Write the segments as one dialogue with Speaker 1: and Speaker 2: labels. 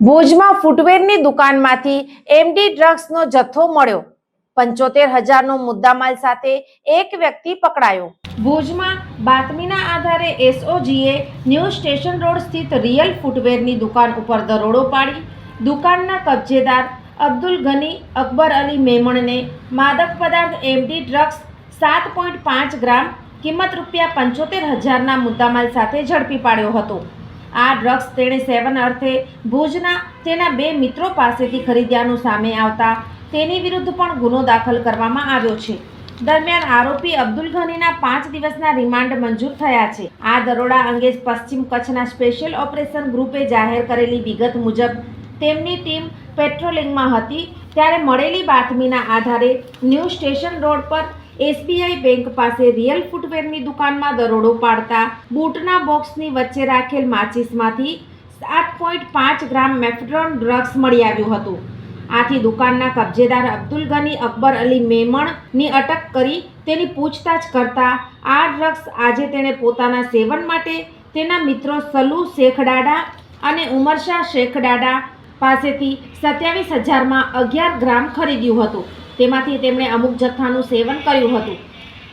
Speaker 1: ભુજમાં ફૂટવેરની દુકાનમાંથી એમડી ડ્રગ્સનો જથ્થો મળ્યો. પંચોતેર હજારનો મુદ્દામાલ સાથે એક વ્યક્તિ પકડાયો. ભુજમાં બાતમીના આધારે એસઓજીએ ન્યૂ સ્ટેશન રોડ સ્થિત રિયલ ફૂટવેરની દુકાન ઉપર દરોડો પાડી. દુકાનના કબજેદાર અબ્દુલ ગની, અકબર અલી મેમણને માદક પદાર્થ એમડી ડ્રગ્સ સાત પોઈન્ટ પાંચ ગ્રામ કિંમત રૂપિયા પંચોતેર હજારના મુદ્દામાલ સાથે ઝડપી પાડ્યો હતો. આ ડ્રગ્સ તેણે સેવન અર્થે ભુજના તેના બે મિત્રો પાસેથી ખરીદ્યાનું સામે આવતા તેની વિરુદ્ધ પણ ગુનો દાખલ કરવામાં આવ્યો છે. દરમિયાન આરોપી અબ્દુલ ઘનીના પાંચ દિવસના રિમાન્ડ મંજૂર થયા છે. આ દરોડા અંગે પશ્ચિમ કચ્છના સ્પેશિયલ ઓપરેશન ગ્રુપે જાહેર કરેલી વિગત મુજબ તેમની ટીમ પેટ્રોલિંગમાં હતી, ત્યારે મળેલી બાતમીના આધારે ન્યૂ સ્ટેશન રોડ પર એસબીઆઈ બેંક પાસે રિયલ ફૂટવેરની દુકાનમાં દરોડો પાડતા બૂટના બોક્સની વચ્ચે રાખેલ માચિસમાંથી સાત પોઈન્ટ પાંચ ગ્રામ મેફ્ડ્રોન ડ્રગ્સ મળી આવ્યું હતું. આથી દુકાનના કબજેદાર અબ્દુલ ગની અકબર અલી મેમણની અટક કરી તેની પૂછતાછ કરતા આ ડ્રગ્સ આજે તેણે પોતાના સેવન માટે તેના મિત્રો સલુ શેખડાડા અને ઉમરશાહ શેખડાડા પાસેથી સત્યાવીસ હજારમાં અગિયાર ગ્રામ ખરીદ્યું હતું. તેમાંથી તેમણે અમુક જથ્થાનું સેવન કર્યું હતું.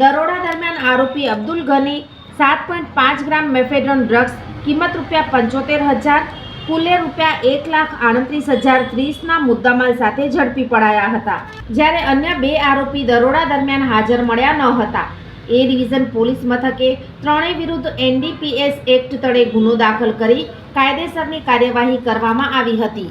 Speaker 1: દરોડા દરમિયાન આરોપી અબ્દુલ ગની સાત પોઈન્ટ પાંચ ગ્રામ મેફેડ્રોન ડ્રગ્સ કિંમત રૂપિયા પંચોતેર હજાર, કુલે રૂપિયા એક લાખ આડત્રીસ હજાર ત્રીસના મુદ્દામાલ સાથે ઝડપી પડાયા હતા. જ્યારે અન્ય બે આરોપી દરોડા દરમિયાન હાજર મળ્યા ન હતા. એ ડિવિઝન પોલીસ મથકે ત્રણેય વિરુદ્ધ એનડીપીએસ એક્ટ તળે ગુનો દાખલ કરી કાયદેસરની કાર્યવાહી કરવામાં આવી હતી.